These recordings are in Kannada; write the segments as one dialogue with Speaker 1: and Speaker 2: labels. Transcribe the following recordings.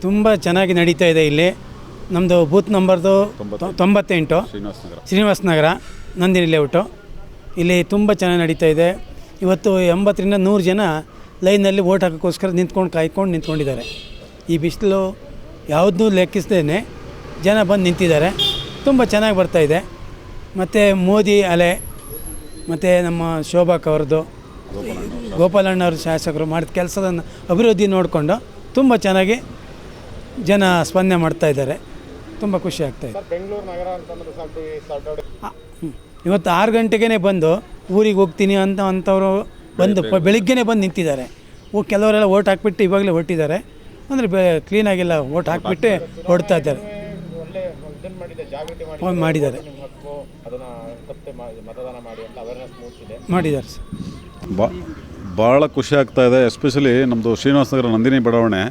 Speaker 1: ತುಂಬ ಚೆನ್ನಾಗಿ ನಡೀತಾ ಇದೆ ಇಲ್ಲಿ. ನಮ್ಮದು ಬೂತ್ ನಂಬರ್ದು ತೊ- ತೊಂಬತ್ತೆಂಟು.
Speaker 2: ಶ್ರೀನಿವಾಸ ನಗರ
Speaker 1: ನಂದಿನಿ ಲೇಔಟು ಇಲ್ಲಿ ತುಂಬ ಚೆನ್ನಾಗಿ ನಡೀತಾ ಇದೆ. ಇವತ್ತು ಎಂಬತ್ತರಿಂದ ನೂರು ಜನ ಲೈನಲ್ಲಿ ಓಟ್ ಹಾಕೋಕ್ಕೋಸ್ಕರ ನಿಂತ್ಕೊಂಡು ಕಾಯ್ಕೊಂಡು ನಿಂತ್ಕೊಂಡಿದ್ದಾರೆ. ಈ ಬಿಸಿಲು ಯಾವುದನ್ನೂ ಲೆಕ್ಕಿಸ್ದೇ ಜನ ಬಂದು ನಿಂತಿದ್ದಾರೆ. ತುಂಬ ಚೆನ್ನಾಗಿ ಬರ್ತಾ ಇದೆ. ಮತ್ತು ಮೋದಿ ಅಲೆ ಮತ್ತು ನಮ್ಮ ಶೋಭಾಕ್ ಅವ್ರದ್ದು ಗೋಪಾಲಣ್ಣವ್ರ ಶಾಸಕರು ಮಾಡಿದ ಕೆಲಸದ ಅಭಿವೃದ್ಧಿ ನೋಡಿಕೊಂಡು ತುಂಬ ಚೆನ್ನಾಗಿ ಜನ ಸ್ಪಂದನೆ ಮಾಡ್ತಾ ಇದ್ದಾರೆ. ತುಂಬ ಖುಷಿ ಆಗ್ತಾ ಇದೆ.
Speaker 3: ಬೆಂಗಳೂರು ನಗರ ಅಂತಂದ್ರೆ ಸಾಕು ಈ ಸಾಟರ್ಡೆ
Speaker 1: ಇವತ್ತು ಆರು ಗಂಟೆಗೇ ಬಂದು ಊರಿಗೆ ಹೋಗ್ತೀನಿ ಅಂತ ಅಂಥವರು ಬಂದು ಪ ಬೆಳಿಗ್ಗೆನೇ ಬಂದು ನಿಂತಿದ್ದಾರೆ. ಓ ಕೆಲವರೆಲ್ಲ ಓಟ್ ಹಾಕ್ಬಿಟ್ಟು ಇವಾಗಲೇ ಹೊಟ್ಟಿದ್ದಾರೆ ಅಂದರೆ ಬೆ ಕ್ಲೀನಾಗೆಲ್ಲ ಓಟ್ ಹಾಕ್ಬಿಟ್ಟು ಹೊಡ್ತಾ ಇದ್ದಾರೆ.
Speaker 3: ಒಳ್ಳೆ ಇದನ್ನ ಮಾಡಿದೆ ಜಾಗೃತಿ ಮಾಡಿ
Speaker 1: ಫೋನ್ ಮಾಡಿದ್ದಾರೆ.
Speaker 3: ನಿಮ್ಮ ಹಕ್ಕು ಅದನ್ನ ತಪ್ಪದೆ ಮತದಾನ ಮಾಡಿ ಅಂತ ಅವೇರ್ನೆಸ್ ಮೂಡಿಸಿದೆ.
Speaker 1: ಮಾಡಿದ್ದಾರೆ ಸರ್.
Speaker 2: ಬಾ ಭಾಳ ಖುಷಿ ಆಗ್ತಾ ಇದೆ, ಎಸ್ಪೆಷಲಿ ನಮ್ಮದು ಶ್ರೀನಿವಾಸ ನಗರ ನಂದಿನಿ ಬಡಾವಣೆ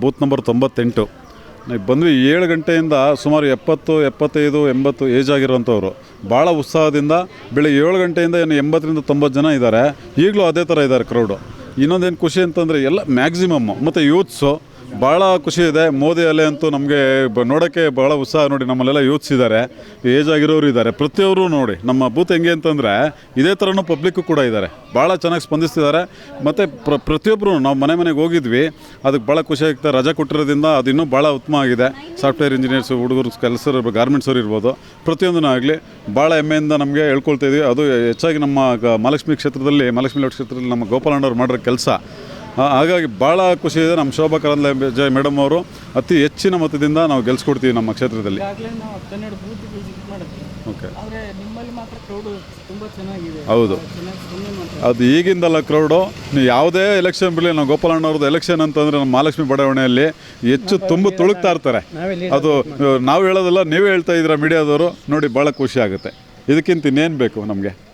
Speaker 2: ಬೂತ್ ನಂಬರ್ ತೊಂಬತ್ತೆಂಟು. ನೀವು ಬಂದ್ವಿ ಏಳು ಗಂಟೆಯಿಂದ ಸುಮಾರು ಎಪ್ಪತ್ತು, ಎಪ್ಪತ್ತೈದು, ಎಂಬತ್ತು ಏಜ್ ಆಗಿರುವಂಥವ್ರು. ಭಾಳ ಉತ್ಸಾಹದಿಂದ ಬೆಳಿಗ್ಗೆ ಏಳು ಗಂಟೆಯಿಂದ ಏನು ಎಂಬತ್ತರಿಂದ ತೊಂಬತ್ತು ಜನ ಇದ್ದಾರೆ. ಈಗಲೂ ಅದೇ ಥರ ಇದ್ದಾರೆ ಕ್ರೌಡು ಇನ್ನೊಂದೇನು ಖುಷಿ ಅಂತಂದರೆ ಎಲ್ಲ ಮ್ಯಾಕ್ಸಿಮಮ್ಮು ಮತ್ತು ಯೂತ್ಸು ಭಾಳ ಖುಷಿ ಇದೆ. ಮೋದಿ ಅಲೆ ಅಂತೂ ನಮಗೆ ನೋಡೋಕ್ಕೆ ಭಾಳ ಉತ್ಸಾಹ ನೋಡಿ ನಮ್ಮಲ್ಲೆಲ್ಲ ಯೂತ್ಸ್ ಇದ್ದಾರೆ ಏಜ್ ಆಗಿರೋರು ಇದ್ದಾರೆ. ಪ್ರತಿಯೊಬ್ಬರು ನೋಡಿ, ನಮ್ಮ ಬೂತ್ ಹೆಂಗೆ ಅಂತಂದರೆ ಇದೇ ಥರನೂ ಪಬ್ಲಿಕ್ಕು ಕೂಡ ಇದ್ದಾರೆ. ಭಾಳ ಚೆನ್ನಾಗಿ ಸ್ಪಂದಿಸ್ತಿದ್ದಾರೆ. ಮತ್ತು ಪ್ರ ಪ್ರತಿಯೊಬ್ಬರು ನಾವು ಮನೆ ಮನೆಗೆ ಹೋಗಿದ್ವಿ. ಅದಕ್ಕೆ ಭಾಳ ಖುಷಿ ಆಗ್ತದೆ ರಜೆ ಕೊಟ್ಟಿರೋದ್ರಿಂದ ಅದು ಇನ್ನೂ ಭಾಳ ಉತ್ತಮ ಆಗಿದೆ. ಸಾಫ್ಟ್ವೇರ್ ಇಂಜಿನಿಯರ್ಸು ಹುಡುಗರು ಕೆಲಸ ಗಾರ್ಮೆಂಟ್ಸ್ ಅವ್ರು ಇರ್ಬೋದು. ಪ್ರತಿಯೊಂದೂ ಆಗಲಿ ಭಾಳ ಹೆಮ್ಮೆಯಿಂದ ನಮಗೆ ಹೇಳ್ಕೊಳ್ತಾ ಇದ್ವಿ. ಅದು ಹೆಚ್ಚಾಗಿ ನಮ್ಮ ಮಹಾಲಕ್ಷ್ಮಿ ಕ್ಷೇತ್ರದಲ್ಲಿ, ಮಹಾಲಕ್ಷ್ಮಿ ಲೋಟ್ ಕ್ಷೇತ್ರದಲ್ಲಿ ನಮ್ಮ ಗೋಪಾಲಣ್ಣವ್ರು ಮಾಡಿರೋ ಕೆಲಸ. ಹಾಗಾಗಿ ಭಾಳ ಖುಷಿ ಇದೆ. ನಮ್ಮ ಶೋಭಾ ಕರಂದ್ಲೆ ಜಯ ಮೇಡಮ್ ಅವರು ಅತಿ ಹೆಚ್ಚಿನ ಮತದಿಂದ ನಾವು ಗೆಲ್ಸ್ಕೊಡ್ತೀವಿ ನಮ್ಮ ಕ್ಷೇತ್ರದಲ್ಲಿ. ಓಕೆ. ಹೌದು. ಅದು ಈಗಿಂದಲ್ಲ ಕ್ರೌಡು ನೀವು ಯಾವುದೇ ಎಲೆಕ್ಷನ್ ಬರಲಿ ನಾವು ಗೋಪಾಲಣ್ಣವ್ರದ್ದು ಎಲೆಕ್ಷನ್ ಅಂತಂದರೆ ನಮ್ಮ ಮಹಾಲಕ್ಷ್ಮಿ ಬಡಾವಣೆಯಲ್ಲಿ ಹೆಚ್ಚು ತುಂಬ ತುಳುಕ್ತಾ ಇರ್ತಾರೆ. ಅದು ನಾವು ಹೇಳೋದಲ್ಲ ನೀವೇ ಹೇಳ್ತಾ ಇದ್ದೀರಾ ಮೀಡಿಯಾದವರು ನೋಡಿ ಭಾಳ ಖುಷಿ ಆಗುತ್ತೆ. ಇದಕ್ಕಿಂತ ಇನ್ನೇನು ಬೇಕು ನಮಗೆ?